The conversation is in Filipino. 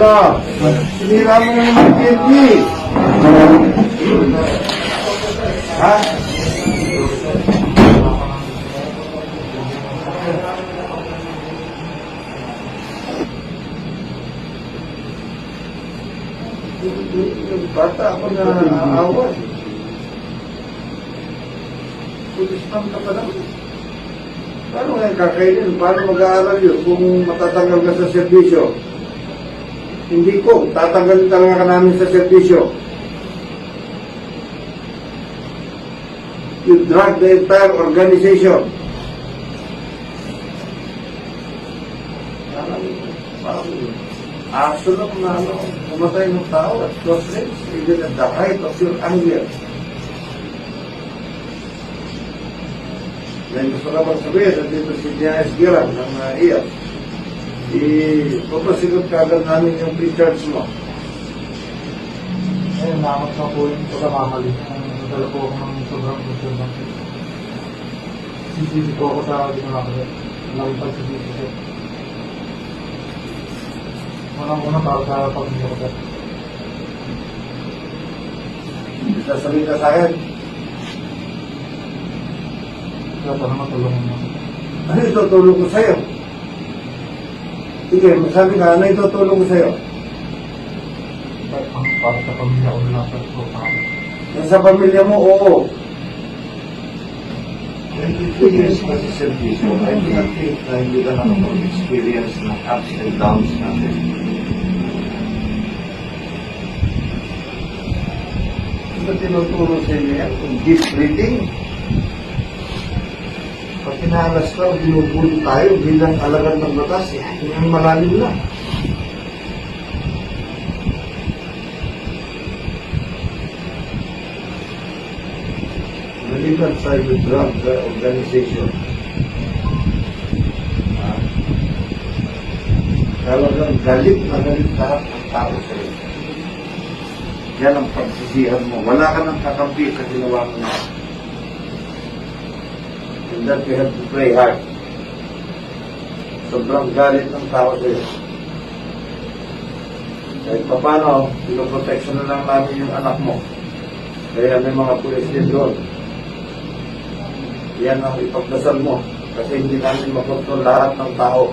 Ano? Sinira mo na naman PNP. Ha? Bata ako na aawa. Pulis lang ka pa naman. Paano ngayon kakainin? Paano mag-aaral yun kung matatanggal ka sa serbisyo? Hindi ko. Tatanggalin talaga ka namin sa serbisyo. You drag the entire organization. Aso lang na ano, pumatay ng tao at close range, even at the height of your anger. Yan gusto ka bang sabihin, nandito si Diaz Giran ng uh, IAP. I-papasigot ka agad namin yung pre-charge mo. Ayun, namat na po yung pagkakamali. Nadala po ako ng sobrang gusto ng CCTV ko ako sa ginawa ko. Lagi pa sa CCTV. Unang-una para sa pamilya ko. Sasabihin ka sa akin, Kaya sana matulungan mo. ano itutulong ko sa'yo? Sige, sabi ka, ano itutulong ko sa'yo? Para sa pamilya ko na sa po sa pamilya mo, oo. 22 years pa sa service mo, I do not think na hindi ka nakapag-experience ng ups and downs natin. Ano tinuturo sa inyo yan? Kung deep breathing? Pag pinahalas ka, binubuli tayo bilang alagad ng batas, eh, malalim na. Maliban sa yung drug organization. Ah. Talagang galit na galit lahat ng tao sa iyo. Yan ang pagsisihan mo. Wala ka nang kakampi sa ginawa mo na. That you have to pray hard. Sobrang galit ng tao sa iyo. Kahit pa paano, pinoprotection na lang namin yung anak mo. Kaya may mga pulis doon. Yan ang ipagdasal mo. Kasi hindi namin makontrol lahat ng tao.